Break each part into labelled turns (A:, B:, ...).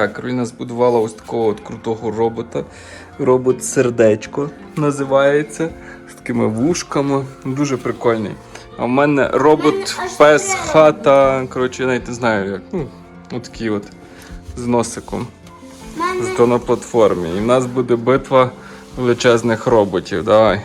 A: Так, Кароліна збудувала ось такого от крутого робота. Робот сердечко називається. З такими вушками. Дуже прикольний. А в мене робот пес хата. Коротше, я навіть не знаю як. Ну, отакий от з носиком. Зато на платформі. І в нас буде битва величезних роботів. Давай.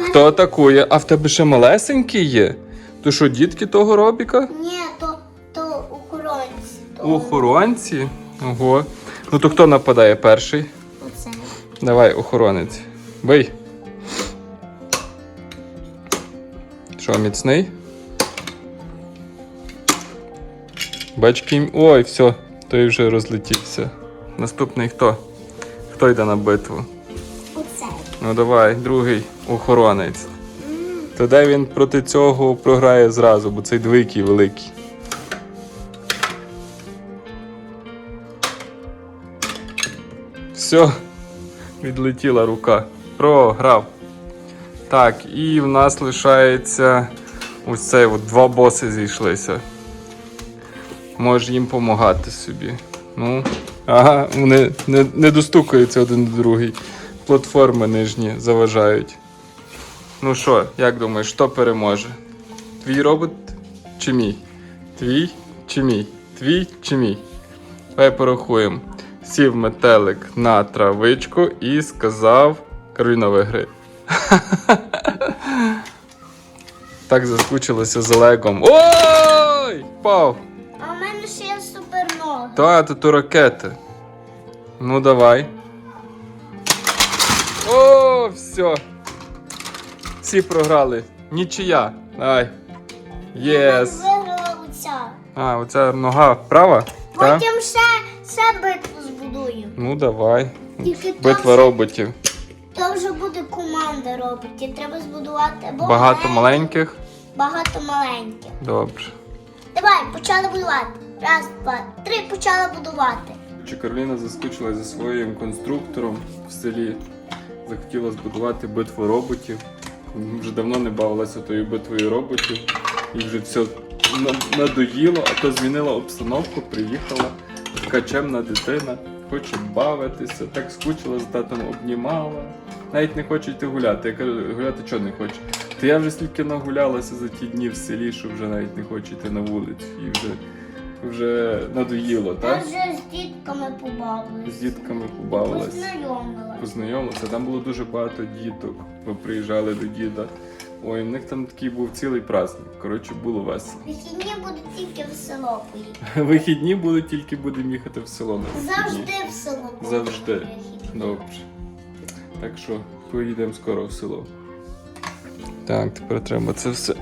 A: Хто атакує? А в тебе ще малесенький є? То що, дітки того робіка?
B: ні, то, то охоронці. То
A: Охоронці? Ого. Ну то хто нападає перший?
B: Оце.
A: Давай, охоронець. Бий. Що, міцний? Бачки. Ой, все, той вже розлетівся. Наступний хто? Хто йде на битву?
B: Оце.
A: Ну давай, другий охоронець. То де він проти цього програє зразу, бо цей двійкий великий. Все, відлетіла рука. Програв. Так, і в нас лишається ось цей от два боси зійшлися. Можеш їм допомагати собі. Ну, ага, вони не, не достукаються один до другий. Платформи нижні заважають. Ну що, як думаєш, хто переможе? Твій робот чи мій? Твій чи мій? Твій чи мій? Давай порахуємо. Сів метелик на травичку і сказав Кароліна виграє. Так заскучилося з Олегом. Ой! Пав!
B: А в мене ще є суперноги.
A: Та, то, то ракети. Ну давай. О, все. Всі програли. Нічия. Давай. Єс.
B: Виграла оця.
A: А, оця нога права? Так?
B: Потім ще, ще збудую.
A: Ну давай.
B: Тільки
A: Битва
B: вже,
A: роботів.
B: то вже буде команда роботів. Треба збудувати або
A: Багато
B: маленьких,
A: маленьких.
B: багато маленьких.
A: Добре.
B: Давай, почали будувати. Раз, два, три, почали будувати.
A: Чи Кароліна заскучила зі своїм конструктором в селі. Захотіла збудувати битву роботів. Вже давно не бавилася тою битвою роботів. І вже все на- надоїло, а то змінила обстановку, приїхала. Така чемна дитина, хоче бавитися, так скучила з татом, обнімала. Навіть не хоче йти гуляти. Я кажу, гуляти чого не хоче? Та я вже стільки нагулялася за ті дні в селі, що вже навіть не хочу йти на вулицю. І вже, вже надоїло,
B: Я вже з дітками побавилася.
A: З дітками побавилась,
B: Познайомилась.
A: познайомилася. Там було дуже багато діток. Ми приїжджали до діда. Ой, в них там такий був цілий праздник. Коротше, було весело.
B: Вихідні будуть тільки в село поїхати.
A: Вихідні були тільки будемо їхати в село на вихідні.
B: Завжди в село. будуть
A: Завжди.
B: вихідні.
A: Добре. Так що поїдемо скоро в село. Так, тепер треба це все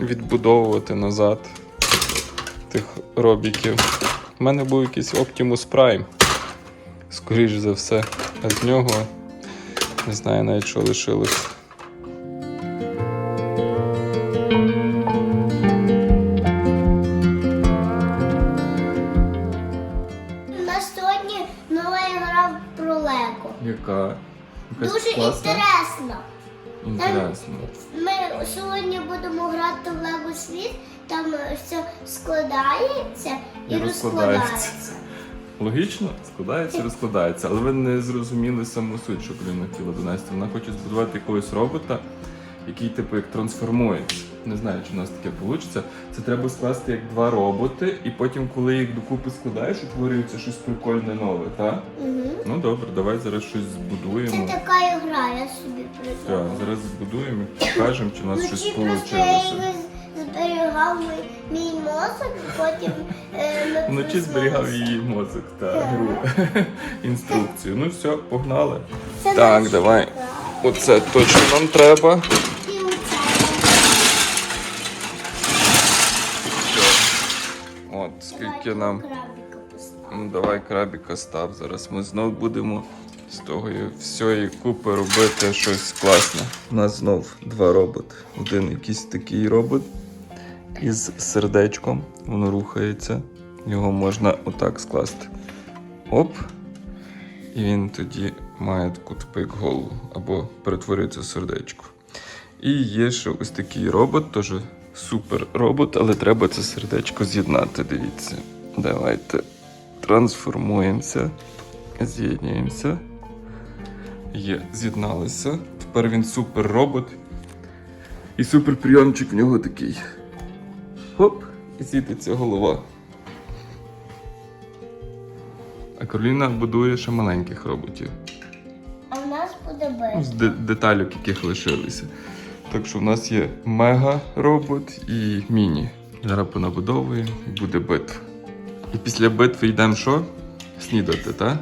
A: відбудовувати назад. Тих робіків. У мене був якийсь Optimus Prime. Скоріш за все. А з нього не знаю навіть що лишилось. Якась
B: Дуже
A: класна?
B: інтересно.
A: Інтересно.
B: Ми сьогодні будемо грати в Лего світ, там все складається і,
A: І розкладається.
B: розкладається.
A: Логічно, складається, розкладається. Але ви не зрозуміли саму суть, що Поліна хотіла донести. Вона хоче збудувати якогось робота, який типу як трансформується. Не знаю, чи у нас таке вийде. Це треба скласти як два роботи, і потім, коли їх докупи складаєш, утворюється щось прикольне нове, так?
B: Угу.
A: Ну добре, давай зараз щось збудуємо.
B: Це така гра, я собі
A: Так, зараз збудуємо і покажемо, чи у нас щось
B: Вночі просто я
A: вийшло.
B: його зберігав мій, мій мозок, потім е,
A: Вночі зберігав її мозок та гру інструкцію. Ну все, погнали.
B: Це
A: Так, давай. Оце точно нам треба. Скільки нам. Ну давай крабіка став. Зараз ми знов будемо з того всієї купи робити щось класне. У нас знов два роботи. Один якийсь такий робот із сердечком. Воно рухається. Його можна отак скласти. Оп. І він тоді має таку як голову або перетворюється в сердечко. І є ще ось такий робот, теж супер робот, але треба це сердечко з'єднати. Дивіться. Давайте трансформуємося, з'єднуємося. Є, з'єдналися. Тепер він супер робот. І супер прийомчик в нього такий. Хоп, і світиться голова. А Кароліна будує ще маленьких роботів.
B: А в нас буде без.
A: З де- деталюк, яких лишилися. Так що в нас є мега робот і міні. Зараз понабудовуємо і буде битва. І після битви йдемо що? Снідати, так?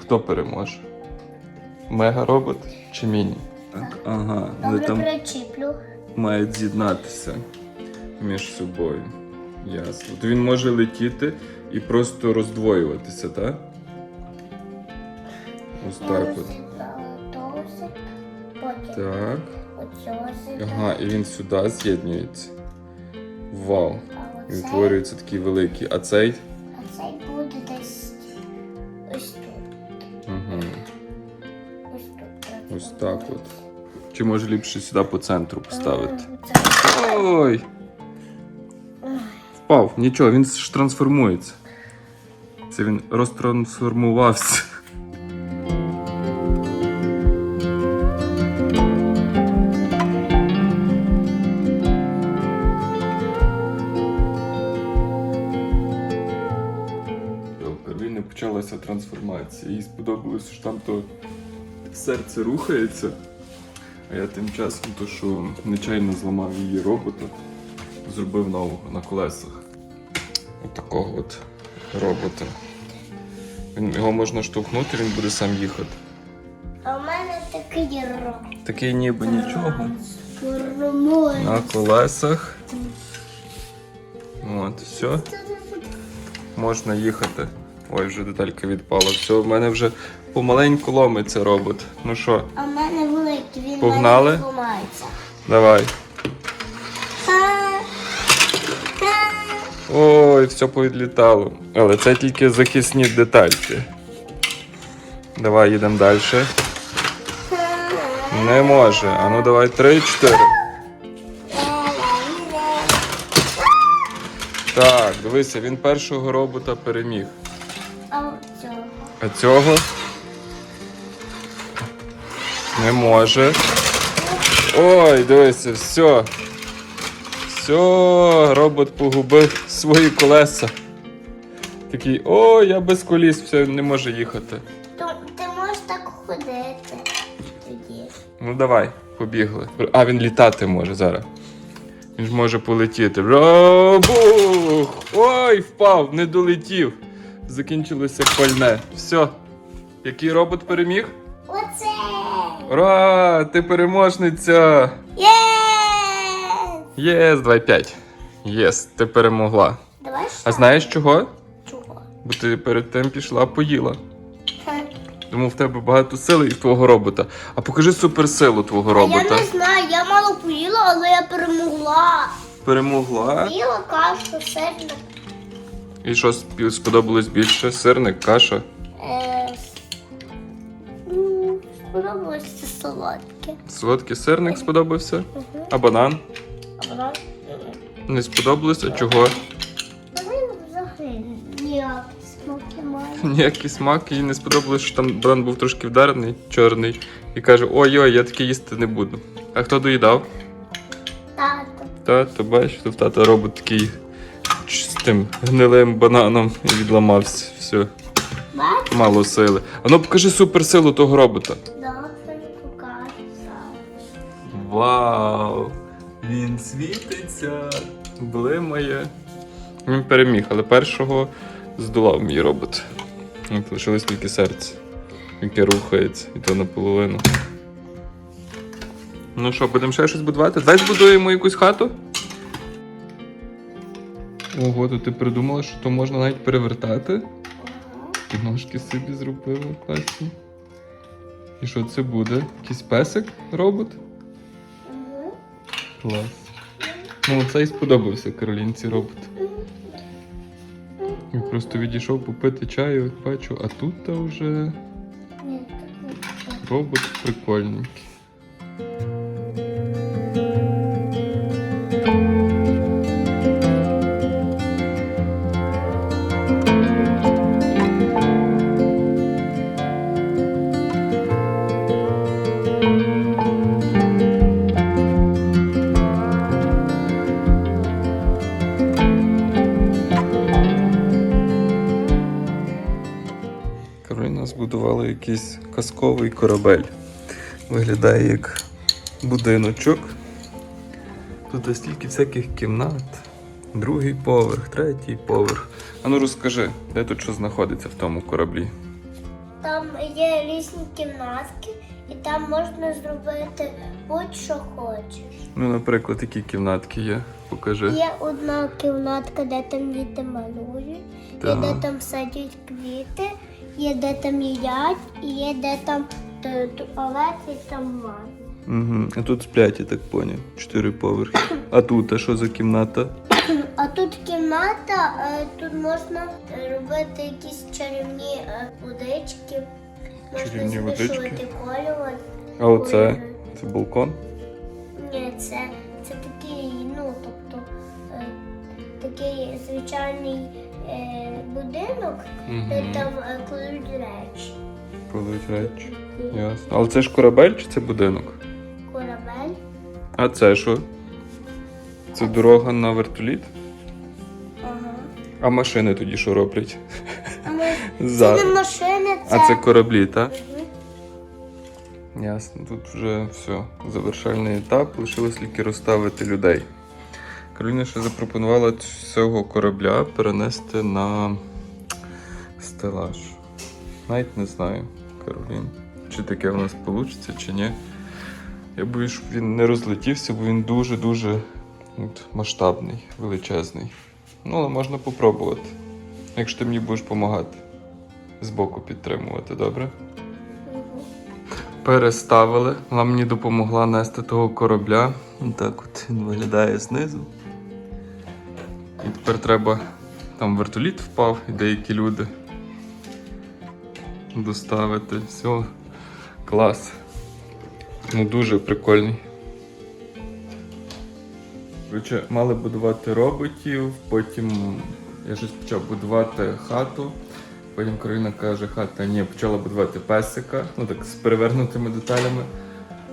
A: Хто переможе? Мега робот чи міні? Так, ага. Вони
B: Добре
A: там
B: причіплю.
A: мають з'єднатися між собою. Ясно. То він може летіти і просто роздвоюватися, так? Ось так от. Так.
B: оцього сюди.
A: Ага, і він сюди з'єднується. Вау.
B: Оцей,
A: утворюється такий великий. А цей?
B: а цей буде десь ось тут.
A: Угу.
B: Ось тут.
A: Ось так от. Чи може ліпше сюди по центру поставити? Ой! Впав, нічого, він ж трансформується. Це він розтрансформувався. Почалася трансформація. Їй сподобалося, що там то серце рухається. А я тим часом, то що нечайно зламав її робота, зробив нового на колесах. От такого от робота. Він, його можна штовхнути, він буде сам їхати.
B: А в мене такий рот.
A: Такий ніби нічого. На колесах. От, все. Можна їхати. Ой, вже деталька відпала. Все, в мене вже помаленьку ломиться робот. Ну що,
B: А в мене великий, він
A: Погнали?
B: мене зламається.
A: давай. Ой, все повідлітало. Але це тільки захисні детальки. Давай їдемо далі. Не може. А ну давай три, чотири. Так, дивися, він першого робота переміг.
B: А цього.
A: Не може. Ой, дивися, все. Все, робот погубив свої колеса. Такий, ой, я без коліс, все, не може їхати.
B: То ти можеш так ходити тоді.
A: Ну давай, побігли. А, він літати може зараз. Він ж може полетіти. Робух! Ой, впав, не долетів. Закінчилося пальне. Все. Який робот переміг?
B: Оце!
A: Ура! Ти переможниця!
B: Є!
A: Єс, 2-5. Єс, ти перемогла.
B: Давай ще.
A: А знаєш чого?
B: Чого?
A: Бо ти перед тим пішла поїла. Тому в тебе багато сили і в твого робота. А покажи суперсилу твого
B: Я не знаю, я мало поїла, але я перемогла.
A: Перемогла.
B: Їла кашу, сирник.
A: І що сподобалось більше? Сирник, каша.
B: Е, Сподобалося солодке.
A: Солодкий сирник сподобався.
B: Угу.
A: А банан?
B: А воно
A: Не сподобалось, а чого?
B: він взагалі ніяк смак немає.
A: Ніякий смак, їй не сподобалось, що там банан був трошки вдарений, чорний. І каже: ой-ой, я таке їсти не буду. А хто доїдав?
B: Тато.
A: Тато, бачиш, тут тато робить такий тим гнилим бананом і відламався. Все, мало сили. А ну покажи суперсилу того робота.
B: Добре, покажу зараз.
A: Вау! Він світиться, блимає. Він переміг, але першого здолав мій робот. От лишилось тільки серце, яке рухається, і то наполовину. Ну що, будемо ще щось будувати? Дай збудуємо якусь хату. Ого, то ти придумала, що то можна навіть перевертати. І ножки собі зробила класні. І що це буде? Якийсь песик робот?
B: Угу.
A: Клас. Ну, цей сподобався Каролінці робот. Я просто відійшов попити чаю, бачу, а тут та вже робот прикольненький. Якийсь казковий корабель. Виглядає як будиночок. Тут стільки всяких кімнат. Другий поверх, третій поверх. А ну розкажи, де тут що знаходиться в тому кораблі?
B: Там є різні кімнатки, і там можна зробити будь-що хочеш.
A: Ну, наприклад, які кімнатки є? Покажи.
B: Є одна кімнатка, де там діти малюють, є
A: Так.
B: де там садять квіти, є де там їдять, і є де там т- туалет і там ванна.
A: Угу. А тут сплять, я так поняв. Чотири поверхи. А тут, а що за кімната?
B: А тут кімната, е, тут можна е, робити якісь чарівні е, водички,
A: Чарівні
B: можна
A: водички?
B: кольори.
A: А оце? Це балкон?
B: Ні, це, це такий, ну, тобто, е, такий звичайний е, будинок, де
A: Угу.
B: там е, кладуть речі.
A: Коли речі. Ясно. Але це ж корабель чи це будинок?
B: Корабель.
A: А це що? Це дорога на вертоліт?
B: Ага.
A: А машини тоді що роблять?
B: А ми, це не машини, це.
A: А це кораблі, так?
B: Мгм.
A: Ясно, тут вже все. Завершальний етап. Лишилось тільки розставити людей. Кароліна ще запропонувала цього корабля перенести на стелаж. Навіть не знаю, Каролін, чи таке в нас вийде, чи ні. Я боюсь, щоб він не розлетівся, бо він дуже-дуже масштабний, величезний. Ну, але можна попробувати. Якщо ти мені будеш допомагати. Збоку підтримувати, добре? Переставили. Вона мені допомогла нести того корабля. Так от він виглядає знизу. І тепер треба. Там вертоліт впав, і деякі люди доставити. Все. Клас. Ну дуже прикольний. Коротше, мали будувати роботів, потім я щось почав будувати хату. Потім Кароліна каже, хата ні, почала будувати песика, ну так з перевернутими деталями.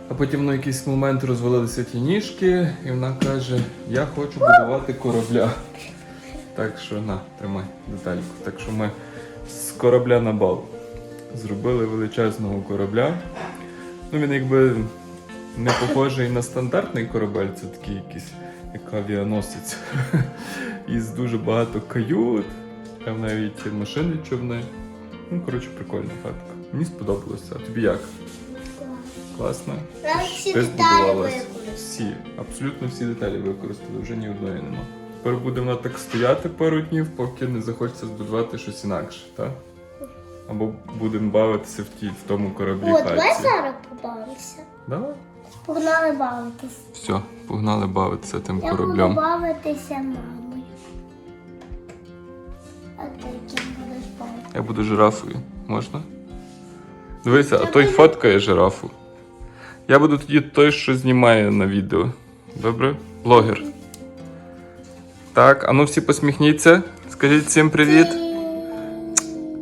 A: А потім на якийсь момент розвалилися ті ніжки, і вона каже: Я хочу будувати корабля. Так що на, тримай детальку. Так що ми з корабля на бал зробили величезного корабля. Ну він якби не похожий на стандартний корабель, це такий якийсь як авіаносець. Із дуже багато кают, там навіть машини човни. Ну, коротше, прикольна хатка. Мені сподобалося. А тобі як? Класно?
B: Навіть всі
A: Ти
B: деталі
A: збудувалась.
B: використали.
A: Всі, абсолютно всі деталі використали, вже ні одної нема. Тепер буде вона так стояти пару днів, поки не захочеться збудувати щось інакше, так? Або будемо бавитися в тій, в тому кораблі
B: От, давай
A: хаті.
B: зараз побавимося.
A: Давай.
B: Погнали бавитися.
A: Все, погнали бавитися тим
B: Я буду
A: кораблем.
B: бавитися мамою. А ти ким будеш бавитися?
A: Я буду жирафою. Можна? Дивися, а той фоткає жирафу. Я буду тоді той, що знімає на відео. Добре? Блогер. Так, а ну всі посміхніться. Скажіть всім привіт.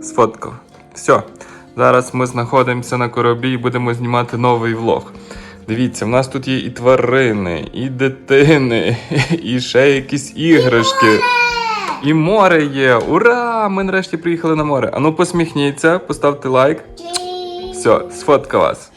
A: Сфоткав. Все. Зараз ми знаходимося на кораблі і будемо знімати новий влог. Дивіться, в нас тут є і тварини, і дитини, і ще якісь іграшки. І море є. Ура! Ми нарешті приїхали на море. Ану посміхніться, поставте лайк. Все, сфотка вас.